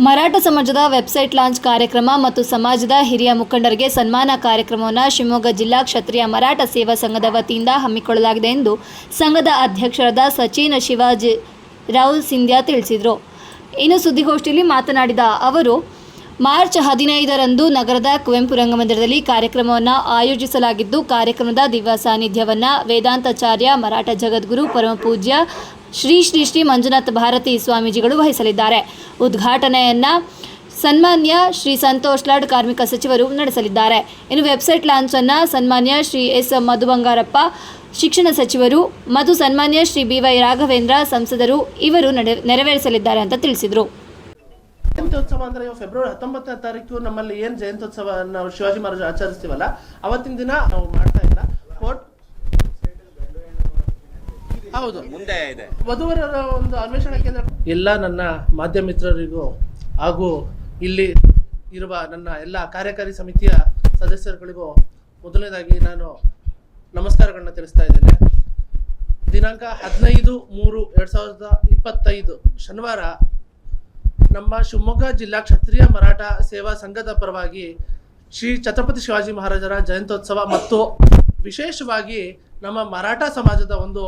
ಮರಾಠ ಸಮಾಜದ website launch ಕಾರ್ಯಕ್ರಮ ಮತ್ತು ಸಮಾಜದ ಹಿರಿಯ ಮುಖಂಡರಿಗೆ ಸನ್ಮಾನ ಕಾರ್ಯಕ್ರಮವನ್ನು ಶಿವಮೊಗ್ಗ ಜಿಲ್ಲಾ ಕ್ಷತ್ರಿಯ ಮರಾಠ ಸೇವಾ ಸಂಘದ ವತಿಯಿಂದ ಹಮ್ಮಿಕೊಳ್ಳಲಾಗಿದೆ ಎಂದು ಸಂಘದ ಅಧ್ಯಕ್ಷರಾದ ಸಚಿನ್ ಶಿವಾಜಿ ರಾವ್ ಸಿಂಧ್ಯಾ ತಿಳಿಸಿದರು. ಇನ್ನು ಸುದ್ದಿಗೋಷ್ಠಿಯಲ್ಲಿ ಮಾತನಾಡಿದ ಅವರು ಮಾರ್ಚ್ ಹದಿನೈದರಂದು ನಗರದ ಕುವೆಂಪು ರಂಗಮಂದಿರದಲ್ಲಿ ಕಾರ್ಯಕ್ರಮವನ್ನು ಆಯೋಜಿಸಲಾಗಿದ್ದು, ಕಾರ್ಯಕ್ರಮದ ದಿವ್ಯ ಸಾನ್ನಿಧ್ಯವನ್ನು ವೇದಾಂತಾಚಾರ್ಯ ಮರಾಠ ಜಗದ್ಗುರು ಪರಮಪೂಜ್ಯ ಶ್ರೀ ಶ್ರೀ ಶ್ರೀ ಮಂಜುನಾಥ ಭಾರತಿ ಸ್ವಾಮೀಜಿಗಳು ವಹಿಸಲಿದ್ದಾರೆ. ಉದ್ಘಾಟನೆಯನ್ನು ಸನ್ಮಾನ್ಯ ಶ್ರೀ ಸಂತೋಷ್ ಲಾಡ್ ಕಾರ್ಮಿಕ ಸಚಿವರು ನಡೆಸಲಿದ್ದಾರೆ. ಇನ್ನು ವೆಬ್ಸೈಟ್ ಲಾಂಚನ್ನು ಸನ್ಮಾನ್ಯ ಶ್ರೀ ಎಸ್ ಮಧು ಬಂಗಾರಪ್ಪ ಶಿಕ್ಷಣ ಸಚಿವರು ಮತ್ತು ಸನ್ಮಾನ್ಯ ಶ್ರೀ ಬಿ ವೈ ರಾಘವೇಂದ್ರ ಸಂಸದರು ಇವರು ನಡೆ ನೆರವೇರಿಸಲಿದ್ದಾರೆ ಅಂತ ತಿಳಿಸಿದರು. ಜಯಂತ್ಯೋತ್ಸವ ಅಂದ್ರೆ ಇವಾಗ ಫೆಬ್ರವರಿ ಹತ್ತೊಂಬತ್ತನೇ ತಾರೀಕು ನಮ್ಮಲ್ಲಿ ಏನ್ ಜಯಂತ್ಯೋತ್ಸವ ನಾವು ಶಿವಾಜಿ ಮಹಾರಾಜ ಆಚರಿಸ್ತೀವಲ್ಲ ಅವತ್ತಿನ ದಿನ ನಾವು ಮಾಡ್ತಾ ಇಲ್ಲ. ಕೋರ್ಟ್ ಹೌದು. ಮುಂದೆ ಇದೆ. ವಧುವರರ ಒಂದು ಅನ್ವೇಷಣಾ ಕೇಂದ್ರ ಎಲ್ಲ ನನ್ನ ಮಾಧ್ಯಮ ಮಿತ್ರರಿಗೂ ಹಾಗೂ ಇಲ್ಲಿ ಇರುವ ನನ್ನ ಎಲ್ಲ ಕಾರ್ಯಕಾರಿ ಸಮಿತಿಯ ಸದಸ್ಯರುಗಳಿಗೂ ಮೊದಲನೇದಾಗಿ ನಾನು ನಮಸ್ಕಾರಗಳನ್ನ ತಿಳಿಸ್ತಾ ಇದ್ದೇನೆ. ದಿನಾಂಕ ಹದಿನೈದು ಮೂರು ಎರಡ್ ಸಾವಿರದ ಇಪ್ಪತ್ತೈದು ಶನಿವಾರ ನಮ್ಮ ಶಿವಮೊಗ್ಗ ಜಿಲ್ಲಾ ಕ್ಷತ್ರಿಯ ಮರಾಠ ಸೇವಾ ಸಂಘದ ಪರವಾಗಿ ಶ್ರೀ ಛತ್ರಪತಿ ಶಿವಾಜಿ ಮಹಾರಾಜರ ಜಯಂತ್ಯೋತ್ಸವ ಮತ್ತು ವಿಶೇಷವಾಗಿ ನಮ್ಮ ಮರಾಠ ಸಮಾಜದ ಒಂದು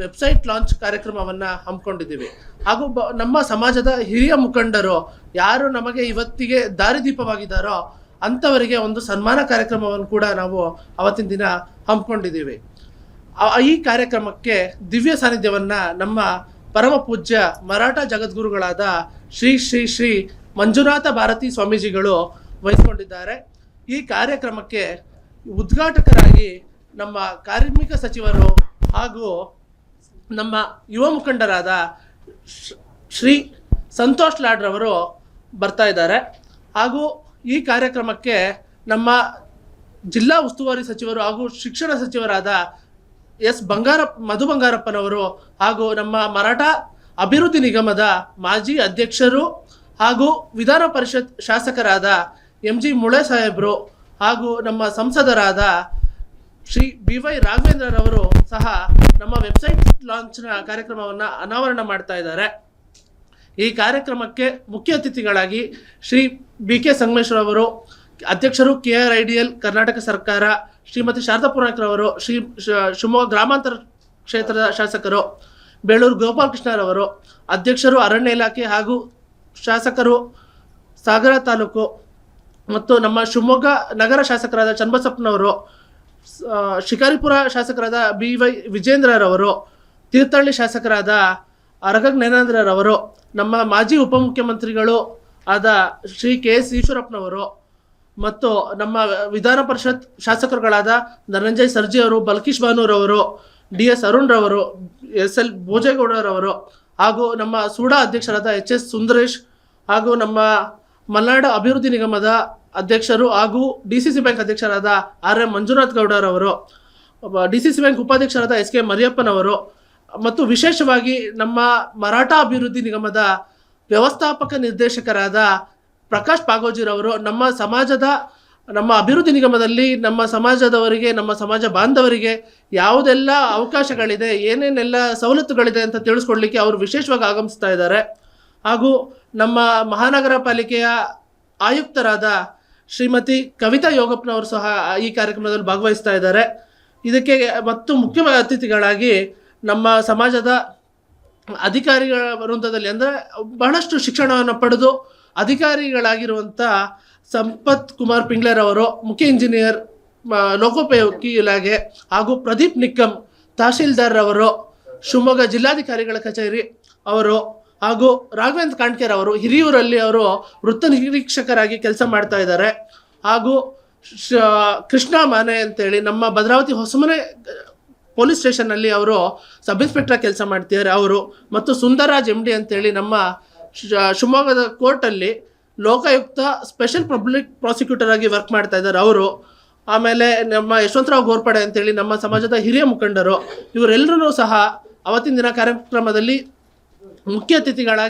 ವೆಬ್ಸೈಟ್ ಲಾಂಚ್ ಕಾರ್ಯಕ್ರಮವನ್ನ ಹಮ್ಮಿಕೊಂಡಿದ್ದೀವಿ. ಹಾಗೂ ಬ, ನಮ್ಮ ಸಮಾಜದ ಹಿರಿಯ ಮುಖಂಡರು ಯಾರು ನಮಗೆ ಇವತ್ತಿಗೆ ದಾರಿದೀಪವಾಗಿದ್ದಾರೋ ಅಂಥವರಿಗೆ ಒಂದು ಸನ್ಮಾನ ಕಾರ್ಯಕ್ರಮವನ್ನು ಕೂಡ ನಾವು ಅವತ್ತಿನ ದಿನ ಹಮ್ಮಿಕೊಂಡಿದ್ದೀವಿ. ಈ ಕಾರ್ಯಕ್ರಮಕ್ಕೆ ದಿವ್ಯ ಸಾನ್ನಿಧ್ಯವನ್ನು ನಮ್ಮ ಪರಮ ಪೂಜ್ಯ ಮರಾಠ ಜಗದ್ಗುರುಗಳಾದ ಶ್ರೀ ಶ್ರೀ ಶ್ರೀ ಮಂಜುನಾಥ ಭಾರತಿ ಸ್ವಾಮೀಜಿಗಳು ವಹಿಸಿಕೊಂಡಿದ್ದಾರೆ. ಈ ಕಾರ್ಯಕ್ರಮಕ್ಕೆ ಉದ್ಘಾಟಕರಾಗಿ ನಮ್ಮ ಕಾರ್ಮಿಕ ಸಚಿವರು ಹಾಗೂ ನಮ್ಮ ಯುವ ಮುಖಂಡರಾದ ಶ್ರೀ- ಸಂತೋಷ್ ಲಾಡ್ರವರು ಬರ್ತಾ ಇದ್ದಾರೆ. ಹಾಗೂ ಈ ಕಾರ್ಯಕ್ರಮಕ್ಕೆ ನಮ್ಮ ಜಿಲ್ಲಾ ಉಸ್ತುವಾರಿ ಸಚಿವರು ಹಾಗೂ ಶಿಕ್ಷಣ ಸಚಿವರಾದ ಎಸ್ ಬಂಗಾರ, ಮಧು ಬಂಗಾರಪ್ಪನವರು ಹಾಗೂ ನಮ್ಮ ಮರಾಠ ಅಭಿವೃದ್ಧಿ ನಿಗಮದ ಮಾಜಿ ಅಧ್ಯಕ್ಷರು ಹಾಗೂ ವಿಧಾನ ಪರಿಷತ್ ಶಾಸಕರಾದ ಎಂ ಜಿ ಮುಳೆ ಸಾಹೇಬರು ಹಾಗೂ ನಮ್ಮ ಸಂಸದರಾದ ಶ್ರೀ ಬಿ ವೈ ರಾಘವೇಂದ್ರರವರು ಸಹ ನಮ್ಮ ವೆಬ್ಸೈಟ್ ಲಾಂಚ್ನ ಕಾರ್ಯಕ್ರಮವನ್ನು ಅನಾವರಣ ಮಾಡ್ತಾ ಇದ್ದಾರೆ. ಈ ಕಾರ್ಯಕ್ರಮಕ್ಕೆ ಮುಖ್ಯ ಅತಿಥಿಗಳಾಗಿ ಶ್ರೀ ಬಿ ಕೆ ಸಂಗಮೇಶ್ವರ ಅವರು ಅಧ್ಯಕ್ಷರು K R I D L, Karnataka ಸರ್ಕಾರ ಶ್ರೀಮತಿ ಶಾರದಾ ಪುರಾಣಕರವರು ಶ್ರೀ ಶಿವಮೊಗ್ಗ ಗ್ರಾಮಾಂತರ ಕ್ಷೇತ್ರದ ಶಾಸಕರು, ಬೇಳೂರು ಗೋಪಾಲಕೃಷ್ಣರವರು ಅಧ್ಯಕ್ಷರು ಅರಣ್ಯ ಇಲಾಖೆ ಹಾಗೂ ಶಾಸಕರು ಸಾಗರ ತಾಲೂಕು ಮತ್ತು ನಮ್ಮ ಶಿವಮೊಗ್ಗ ನಗರ ಶಾಸಕರಾದ ಚನ್ನಬಸಪ್ಪನವರು ಶಿಕಾರಿಪುರ ಶಾಸಕರಾದ ಬಿ ವೈ ವಿಜೇಂದ್ರರವರು, ತೀರ್ಥಹಳ್ಳಿ ಶಾಸಕರಾದ ಅರಗ ಜ್ಞಾನೇಂದ್ರರವರು ನಮ್ಮ ಮಾಜಿ ಉಪಮುಖ್ಯಮಂತ್ರಿಗಳು ಆದ ಶ್ರೀ ಕೆ ಎಸ್ ಈಶ್ವರಪ್ಪನವರು ಮತ್ತು ನಮ್ಮ ವಿಧಾನ ಪರಿಷತ್ ಶಾಸಕರುಗಳಾದ ಧನಂಜಯ್ ಸರ್ಜಿ ಅವರು, ಬಲ್ಕೀಶ್ ಬಾನೂರವರು ಡಿ ಎಸ್ ಅರುಣ್ ರವರು ಎಸ್ ಎಲ್ ಭೋಜೇಗೌಡರವರು ಹಾಗೂ ನಮ್ಮ ಸೂಡಾ ಅಧ್ಯಕ್ಷರಾದ ಎಚ್ ಎಸ್ ಸುಂದರೇಶ್ ಹಾಗೂ ನಮ್ಮ ಮಲೆನಾಡು ಅಭಿವೃದ್ಧಿ ನಿಗಮದ ಅಧ್ಯಕ್ಷರು ಹಾಗೂ ಡಿ ಸಿ ಸಿ ಬ್ಯಾಂಕ್ ಅಧ್ಯಕ್ಷರಾದ ಆರ್ ಎಂ ಮಂಜುನಾಥ್ ಗೌಡರವರು ಡಿ ಸಿ ಸಿ ಬ್ಯಾಂಕ್ ಉಪಾಧ್ಯಕ್ಷರಾದ ಎಸ್ ಕೆ ಮರಿಯಪ್ಪನವರು ಮತ್ತು ವಿಶೇಷವಾಗಿ ನಮ್ಮ ಮರಾಠ ಅಭಿವೃದ್ಧಿ ನಿಗಮದ ವ್ಯವಸ್ಥಾಪಕ ನಿರ್ದೇಶಕರಾದ ಪ್ರಕಾಶ್ ಪಾಗೋಜಿರವರು ನಮ್ಮ ಸಮಾಜದ, ನಮ್ಮ ಅಭಿವೃದ್ಧಿ ನಿಗಮದಲ್ಲಿ, ನಮ್ಮ ಸಮಾಜದವರಿಗೆ, ನಮ್ಮ ಸಮಾಜ ಬಾಂಧವರಿಗೆ ಯಾವುದೆಲ್ಲ ಅವಕಾಶಗಳಿದೆ, ಏನೇನೆಲ್ಲ ಸವಲತ್ತುಗಳಿದೆ ಅಂತ ತಿಳಿಸ್ಕೊಡ್ಲಿಕ್ಕೆ ಅವರು ವಿಶೇಷವಾಗಿ ಆಗಮಿಸ್ತಾ ಇದ್ದಾರೆ. ಹಾಗೂ ನಮ್ಮ ಮಹಾನಗರ ಪಾಲಿಕೆಯ ಆಯುಕ್ತರಾದ ಶ್ರೀಮತಿ ಕವಿತಾ ಯೋಗಪ್ಪನವರು ಸಹ ಈ ಕಾರ್ಯಕ್ರಮದಲ್ಲಿ ಭಾಗವಹಿಸ್ತಾ ಇದ್ದಾರೆ. ಇದಕ್ಕೆ ಮತ್ತು ಮುಖ್ಯ ಅತಿಥಿಗಳಾಗಿ ನಮ್ಮ ಸಮಾಜದ ಅಧಿಕಾರಿಗಳ ವೃಂದದಲ್ಲಿ ಅಂದರೆ ಬಹಳಷ್ಟು ಶಿಕ್ಷಣವನ್ನು ಪಡೆದು ಅಧಿಕಾರಿಗಳಾಗಿರುವಂಥ ಸಂಪತ್ ಕುಮಾರ್ ಪಿಂಗ್ಲರ್ ಅವರು, ಮುಖ್ಯ ಇಂಜಿನಿಯರ್ ಲೋಕೋಪಯೋಗಿ ಇಲಾಖೆ ಹಾಗೂ ಪ್ರದೀಪ್ ನಿಕ್ಕಂ ತಹಶೀಲ್ದಾರ್ ಅವರು ಶಿವಮೊಗ್ಗ ಜಿಲ್ಲಾಧಿಕಾರಿಗಳ ಕಚೇರಿ ಅವರು ಹಾಗೂ ರಾಘವೇಂದ್ರ ಕಾಣ್ಕೇರ್ ಅವರು, ಹಿರಿಯೂರಲ್ಲಿ ಅವರು ವೃತ್ತ ನಿರೀಕ್ಷಕರಾಗಿ ಕೆಲಸ ಮಾಡ್ತಾ ಇದ್ದಾರೆ. ಹಾಗೂ ಕೃಷ್ಣ ಮಾನೆ ಅಂತೇಳಿ ನಮ್ಮ ಭದ್ರಾವತಿ ಹೊಸಮನೆ ಪೊಲೀಸ್ ಸ್ಟೇಷನ್ನಲ್ಲಿ ಅವರು ಸಬ್ ಇನ್ಸ್ಪೆಕ್ಟರ್ ಕೆಲಸ ಮಾಡ್ತಿದ್ದಾರೆ. ಅವರು ಮತ್ತು ಸುಂದರಾಜ್ ಎಂ ಡಿ ಅಂತೇಳಿ ನಮ್ಮ ಶಿವಮೊಗ್ಗದ ಕೋರ್ಟಲ್ಲಿ ಲೋಕಾಯುಕ್ತ ಸ್ಪೆಷಲ್ ಪಬ್ಲಿಕ್ ಪ್ರಾಸಿಕ್ಯೂಟರ್ ಆಗಿ ವರ್ಕ್ ಮಾಡ್ತಾ ಇದ್ದಾರೆ ಅವರು. ಆಮೇಲೆ ನಮ್ಮ ಯಶವಂತರಾವ್ ಗೋರ್ಪಡೆ ಅಂತೇಳಿ ನಮ್ಮ ಸಮಾಜದ ಹಿರಿಯ ಮುಖಂಡರು ಇವರೆಲ್ಲರೂ ಸಹ ಅವತ್ತಿನ ದಿನ ಕಾರ್ಯಕ್ರಮದಲ್ಲಿ ಮುಖ್ಯ ಅತಿಥಿಗಳಾಗಿ